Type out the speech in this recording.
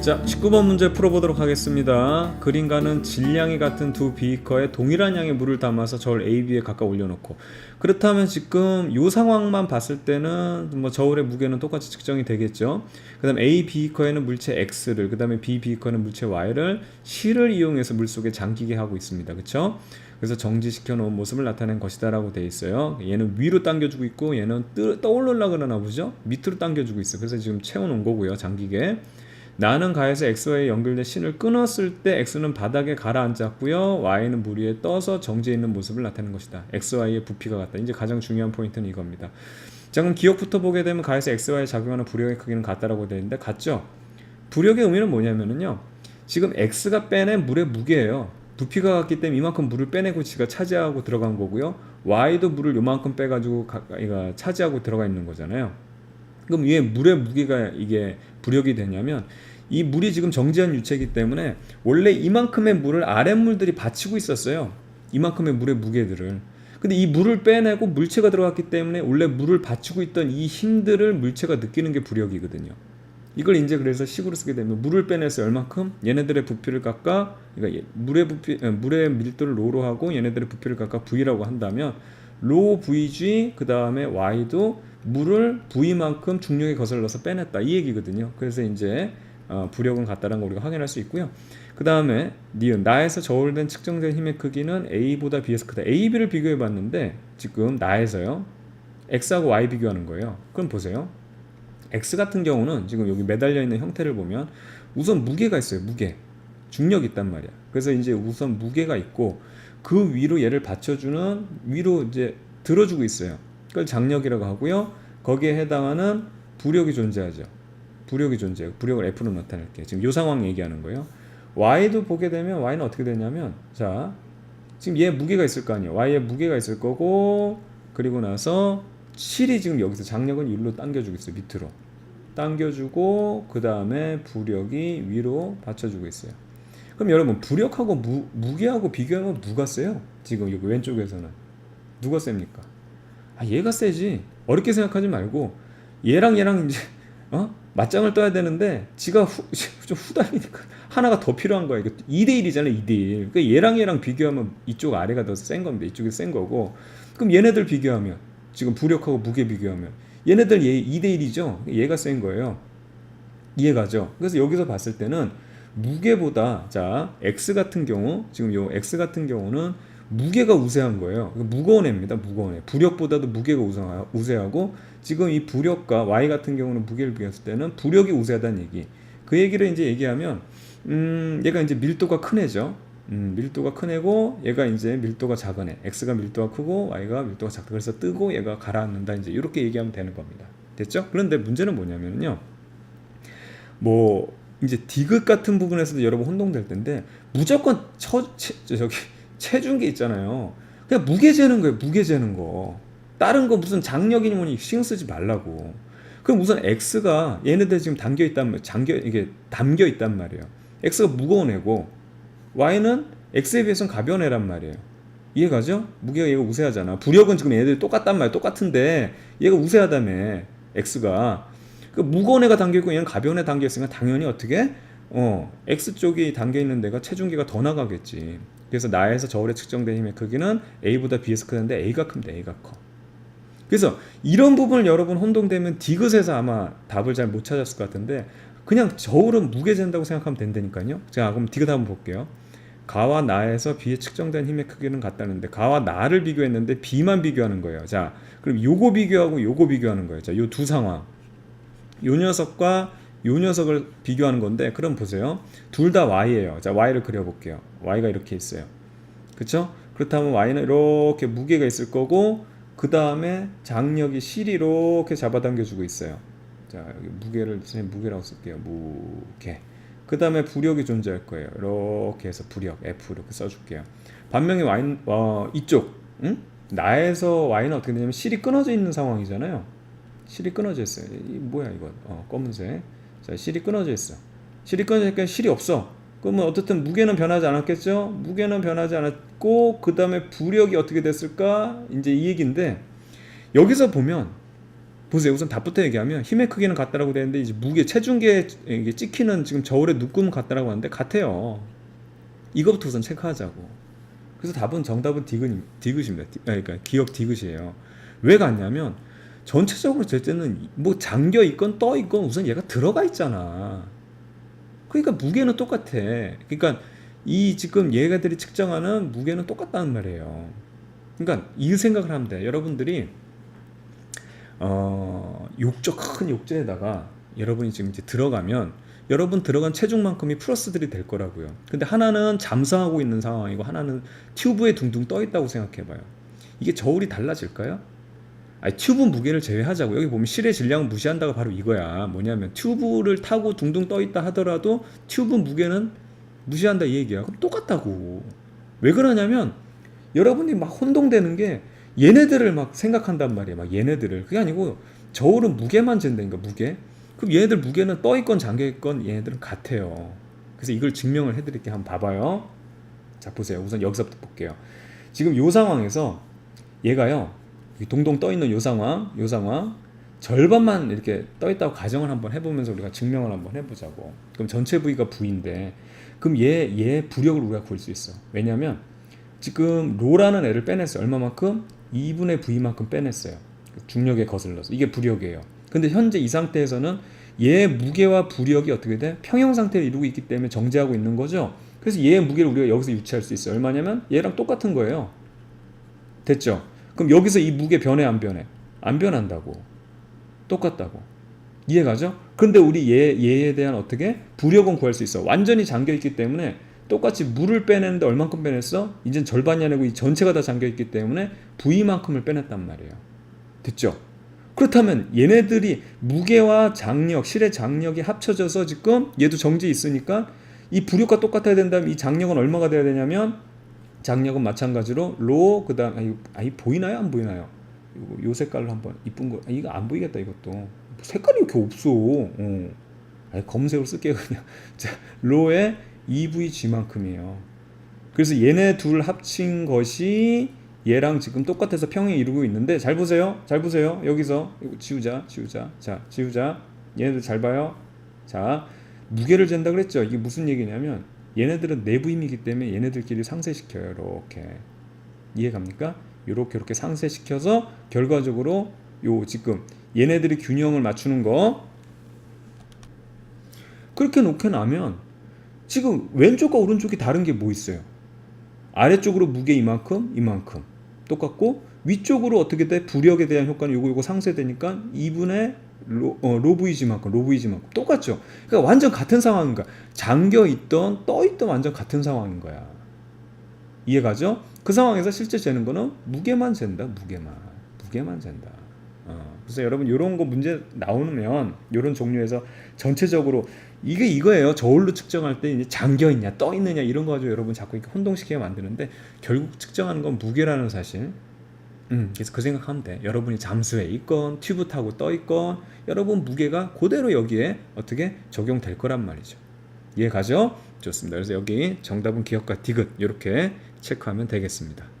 자, 19번 문제 풀어보도록 하겠습니다. 그림과는 질량이 같은 두 비커에 동일한 양의 물을 담아서 저울 A, B에 각각 올려놓고 그렇다면 지금 이 상황만 봤을 때는 뭐 저울의 무게는 똑같이 측정이 되겠죠. 그 다음에 A 비커에는 물체 X를 그 다음에 B 비커에는 물체 Y를 실을 이용해서 물속에 잠기게 하고 있습니다. 그쵸? 그래서 정지시켜 놓은 모습을 나타낸 것이다 라고 돼 있어요. 얘는 위로 당겨주고 있고 얘는 뜨, 떠올르려 그러나 보죠. 밑으로 당겨주고 있어. 그래서 지금 채워놓은 거고요. 잠기게. 나는 가에서 x와에 연결된 신을 끊었을 때 x는 바닥에 가라앉았고요. y는 물 위에 떠서 정지해 있는 모습을 나타내는 것이다. xy의 부피가 같다. 이제 가장 중요한 포인트는 이겁니다. 자 그럼 기억부터 보게 되면 가에서 xy에 작용하는 부력의 크기는 같다라고 되어 있는데 같죠? 부력의 의미는 뭐냐면은요. 지금 x가 빼낸 물의 무게예요. 부피가 같기 때문에 이만큼 물을 빼내고 지가 차지하고 들어간 거고요. y도 물을 요만큼 빼가지고 가까이가 차지하고 들어가 있는 거잖아요. 그럼 위에 물의 무게가 이게 부력이 되냐면 이 물이 지금 정지한 유체이기 때문에 원래 이만큼의 물을 아랫물들이 받치고 있었어요. 이만큼의 물의 무게들을. 근데 이 물을 빼내고 물체가 들어갔기 때문에 원래 물을 받치고 있던 이 힘들을 물체가 느끼는 게 부력이거든요. 이걸 이제 그래서 식으로 쓰게 되면 물을 빼내서 얼만큼 얘네들의 부피를 각각 그러니까 물의 부피 어, 물의 밀도를 로로 하고 얘네들의 부피를 각각 v라고 한다면 로 vg 그 다음에 y도 물을 v만큼 중력에 거슬러서 빼냈다 이 얘기거든요. 그래서 이제 어, 부력은 같다는 걸 우리가 확인할 수 있고요. 그 다음에 니은 나에서 저울된 측정된 힘의 크기는 a보다 b에서 크다. a, b를 비교해 봤는데 지금 나에서요 x하고 y 비교하는 거예요. 그럼 보세요. x 같은 경우는 지금 여기 매달려 있는 형태를 보면 우선 무게가 있어요. 무게. 중력이 있단 말이야. 그래서 이제 우선 무게가 있고 그 위로 얘를 받쳐주는 위로 이제 들어주고 있어요. 그걸 장력이라고 하고요. 거기에 해당하는 부력이 존재하죠. 부력이 존재해요. 부력을 F로 나타낼게요. 지금 이 상황 얘기하는 거예요. Y도 보게 되면 Y는 어떻게 되냐면 자 지금 얘 무게가 있을 거 아니에요. Y에 무게가 있을 거고 그리고 나서 실이 지금 여기서 장력은 일로 당겨주고 있어요. 밑으로 당겨주고 그 다음에 부력이 위로 받쳐주고 있어요. 그럼 여러분 부력하고 무, 무게하고 비교하면 누가 세요? 지금 여기 왼쪽에서는 누가 셉니까? 아 얘가 세지. 어렵게 생각하지 말고 얘랑 얘랑 이제 어? 맞짱을 떠야 되는데 지가 후, 좀 후달리니까 하나가 더 필요한 거야. 이거 2대 1이잖아요 2대 1 그러니까 얘랑 얘랑 비교하면 이쪽 아래가 더 센 겁니다 이쪽이 센 거고. 그럼 얘네들 비교하면 지금 부력하고 무게 비교하면 얘네들 얘 2대 1이죠? 얘가 센 거예요. 이해가죠? 그래서 여기서 봤을 때는 무게보다 자 x 같은 경우 지금 요 x 같은 경우는 무게가 우세한 거예요. 무거운 애입니다. 무거운 애. 부력보다도 무게가 우세하- 우세하고 지금 이 부력과 y 같은 경우는 무게를 비교했을 때는 부력이 우세하다는 얘기. 그 얘기를 이제 얘기하면 음 얘가 이제 밀도가 큰 애죠. 음, 밀도가 큰 애고 얘가 이제 밀도가 작은 애. x가 밀도가 크고 y가 밀도가 작다. 그래서 뜨고 얘가 가라앉는다. 이제 이렇게 얘기하면 되는 겁니다. 됐죠? 그런데 문제는 뭐냐면요. 뭐 이제 디귿 같은 부분에서도 여러분 혼동될 텐데 무조건 처, 체, 저기 체중계 있잖아요. 그냥 무게 재는 거예요. 무게 재는 거. 다른 거 무슨 장력이니 뭐니 신경 쓰지 말라고. 그럼 우선 x가 얘네들 지금 담겨 있단 말, 잠겨 이게 담겨 있단 말이에요. x가 무거운 애고 y는 x에 비해서는 가벼운 애란 말이에요. 이해가죠? 무게가 얘가 우세하잖아. 부력은 지금 얘네들이 똑같단 말이야. 똑같은데 얘가 우세하다며 x가 그 무거운 애가 담겨 있고 얘는 가벼운 애 담겨 있으니까 당연히 어떻게 어 x 쪽이 담겨 있는 데가 체중계가 더 나가겠지. 그래서 나에서 저울에 측정된 힘의 크기는 a보다 b에서 크는데 a가 큽니다. a가 커. 그래서 이런 부분을 여러분 혼동되면 디귿에서 아마 답을 잘 못 찾았을 것 같은데 그냥 저울은 무게 잰다고 생각하면 된다니까요. 자 그럼 디귿 한번 볼게요. 가와 나에서 b에 측정된 힘의 크기는 같다는데 가와 나를 비교했는데 b만 비교하는 거예요. 자 그럼 요거 비교하고 요거 비교하는 거예요. 자요 두 상황. 요 녀석과 요 녀석을 비교하는 건데 그럼 보세요. 둘 다 y예요. 자 y를 그려 볼게요. y가 이렇게 있어요. 그쵸? 그렇다면 y는 이렇게 무게가 있을 거고 그 다음에 장력이 실이 이렇게 잡아당겨 주고 있어요. 자 여기 무게를 선생님 무게라고 쓸게요. 무게. 그 다음에 부력이 존재할 거예요. 이렇게 해서 부력 F 이렇게 써 줄게요. 반면에 y는 어, 이쪽 응? 나에서 y는 어떻게 되냐면 실이 끊어져 있는 상황이잖아요. 실이 끊어져 있어요. 이 뭐야 이거? 어, 검은색. 자, 실이 끊어져 있어. 실이 끊어지니까 실이 없어. 그러면 어떻든 무게는 변하지 않았겠죠? 무게는 변하지 않았고 그 다음에 부력이 어떻게 됐을까? 이제 이 얘기인데 여기서 보면 보세요. 우선 답부터 얘기하면 힘의 크기는 같다라고 되는데 이제 무게 체중계 이게 찍히는 지금 저울의 묶음은 같다라고 하는데 같아요. 이것부터 우선 체크하자고. 그래서 답은 정답은 디귿 디귿입니다. 디- 아니, 그러니까 기억 디귿이에요. 왜 같냐면 전체적으로 될 때는 뭐 잠겨 있건 떠 있건 우선 얘가 들어가 있잖아. 그러니까 무게는 똑같아. 그러니까 이 지금 얘가들이 측정하는 무게는 똑같다는 말이에요. 그러니까 이 생각을 하면 돼. 여러분들이 어, 욕조 큰 욕조에다가 여러분이 지금 이제 들어가면 여러분 들어간 체중만큼이 플러스들이 될 거라고요. 근데 하나는 잠수하고 있는 상황이고 하나는 튜브에 둥둥 떠 있다고 생각해 봐요. 이게 저울이 달라질까요? 아니, 튜브 무게를 제외하자고. 여기 보면 실의 질량을 무시한다가 바로 이거야. 뭐냐면 튜브를 타고 둥둥 떠 있다 하더라도 튜브 무게는 무시한다 이 얘기야. 그럼 똑같다고. 왜 그러냐면 여러분이 막 혼동되는 게 얘네들을 막 생각한단 말이야. 막 얘네들을. 그게 아니고 저울은 무게만 잰다니까 무게. 그럼 얘네들 무게는 떠 있건 잠겨 있건 얘네들은 같아요. 그래서 이걸 증명을 해드릴게 한번 봐봐요. 자 보세요. 우선 여기서부터 볼게요. 지금 요 상황에서 얘가요. 이 동동 떠 있는 요 상황, 요 상황 절반만 이렇게 떠 있다고 가정을 한번 해보면서 우리가 증명을 한번 해보자고. 그럼 전체 부위가 부인데, 그럼 얘 얘 부력을 우리가 구할 수 있어. 왜냐하면 지금 로라는 애를 빼냈어요. 얼마만큼? 2분의 V만큼 빼냈어요. 중력에 거슬러서. 이게 부력이에요. 근데 현재 이 상태에서는 얘 무게와 부력이 어떻게 돼? 평형 상태를 이루고 있기 때문에 정지하고 있는 거죠. 그래서 얘의 무게를 우리가 여기서 유치할 수 있어요. 얼마냐면 얘랑 똑같은 거예요. 됐죠? 그럼 여기서 이 무게 변해 안 변해? 안 변한다고. 똑같다고. 이해가죠? 근데 우리 얘, 얘에 대한 어떻게? 부력은 구할 수 있어. 완전히 잠겨 있기 때문에 똑같이 물을 빼내는데 얼만큼 빼냈어? 이젠 절반이 아니고 이 전체가 다 잠겨 있기 때문에 V만큼을 빼냈단 말이에요. 됐죠? 그렇다면 얘네들이 무게와 장력, 실의 장력이 합쳐져서 지금 얘도 정지 있으니까 이 부력과 똑같아야 된다면 이 장력은 얼마가 돼야 되냐면 장력은 마찬가지로 로 그다음 아이, 아이 보이나요 안 보이나요? 요, 요 색깔로 한번 이쁜 거 아, 이거 안 보이겠다 이것도 색깔이 이렇게 없어. 어. 아니, 검색으로 쓸게요 그냥. 자 로의 EVG만큼이에요. 그래서 얘네 둘 합친 것이 얘랑 지금 똑같아서 평행 이루고 있는데 잘 보세요. 잘 보세요. 여기서 이거 지우자. 지우자. 자, 지우자. 얘네들 잘 봐요. 자, 무게를 잰다 그랬죠. 이게 무슨 얘기냐면 얘네들은 내부 힘이기 때문에 얘네들끼리 상쇄시켜요. 이렇게. 이해 갑니까? 이렇게 이렇게 상쇄시켜서 결과적으로 요 지금 얘네들이 균형을 맞추는 거 그렇게 놓게 나면 지금 왼쪽과 오른쪽이 다른 게 뭐 있어요? 아래쪽으로 무게 이만큼, 이만큼 똑같고 위쪽으로 어떻게 돼? 부력에 대한 효과는 요거 요거 상쇄되니까 2분의 로, 어, 로브이지만큼, 로브이지만큼 똑같죠. 그러니까 완전 같은 상황인 거야. 잠겨 있던 떠 있던 완전 같은 상황인 거야. 이해가죠? 그 상황에서 실제 재는 거는 무게만 잰다. 무게만, 무게만 잰다. 어, 그래서 여러분 이런 거 문제 나오면 이런 종류에서 전체적으로 이게 이거예요. 저울로 측정할 때 이제 잠겨 있냐, 떠 있느냐 이런 거 가지고 여러분 자꾸 이렇게 혼동시키게 만드는데 결국 측정하는 건 무게라는 사실. 음, 그래서 그 생각하면 돼. 여러분이 잠수해 있건 튜브 타고 떠 있건 여러분 무게가 그대로 여기에 어떻게 적용될 거란 말이죠. 이해 가죠? 좋습니다. 그래서 여기 정답은 기억과 디귿 이렇게 체크하면 되겠습니다.